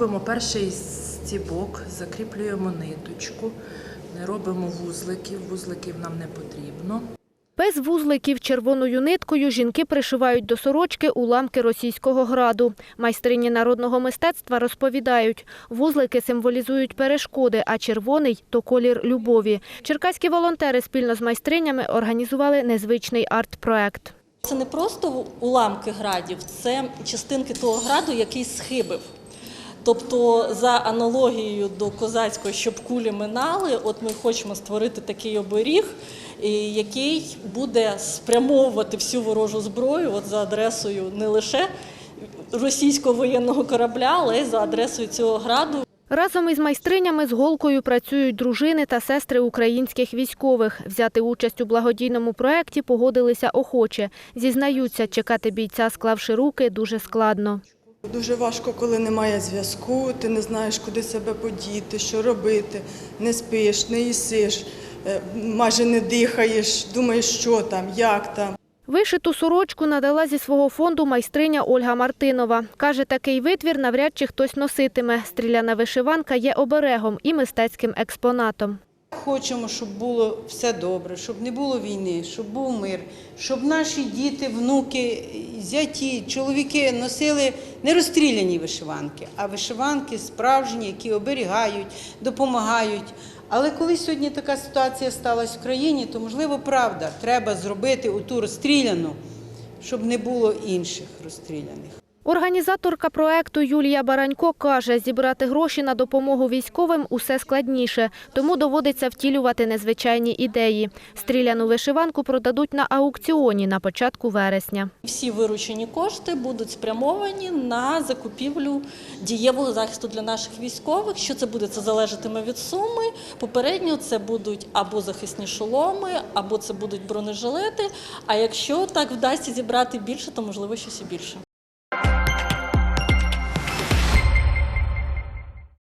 робимо перший стібок, закріплюємо ниточку, не робимо вузликів, вузликів нам не потрібно. Без вузликів червоною ниткою жінки пришивають до сорочки уламки російського граду. Майстрині народного мистецтва розповідають, вузлики символізують перешкоди, а червоний – то колір любові. Черкаські волонтери спільно з майстринями організували незвичний арт-проект. Це не просто уламки градів, це частинки того граду, який схибив. Тобто, за аналогією до козацького, щоб кулі минали, от ми хочемо створити такий оберіг, який буде спрямовувати всю ворожу зброю от за адресою не лише російського воєнного корабля, але й за адресою цього граду. Разом із майстринями з голкою працюють дружини та сестри українських військових. Взяти участь у благодійному проєкті погодилися охоче. Зізнаються, чекати бійця, склавши руки, дуже складно. Дуже важко, коли немає зв'язку, ти не знаєш, куди себе подіти, що робити, не спиш, не їсиш, е, майже не дихаєш, думаєш, що там, як там. Вишиту сорочку надала зі свого фонду майстриня Ольга Мартинова. Каже, такий витвір навряд чи хтось носитиме. Стріляна вишиванка є оберегом і мистецьким експонатом. Хочемо, щоб було все добре, щоб не було війни, щоб був мир, щоб наші діти, внуки, зяті, чоловіки носили не розстріляні вишиванки, а вишиванки справжні, які оберігають, допомагають. Але коли сьогодні така ситуація сталася в країні, то можливо правда, треба зробити оту розстріляну, щоб не було інших розстріляних. Організаторка проекту Юлія Баранько каже, зібрати гроші на допомогу військовим усе складніше, тому доводиться втілювати незвичайні ідеї. Стріляну вишиванку продадуть на аукціоні на початку вересня. Всі виручені кошти будуть спрямовані на закупівлю дієвого захисту для наших військових. Що це буде? Це залежатиме від суми. Попередньо це будуть або захисні шоломи, або це будуть бронежилети. А якщо так вдасться зібрати більше, то можливо щось і більше.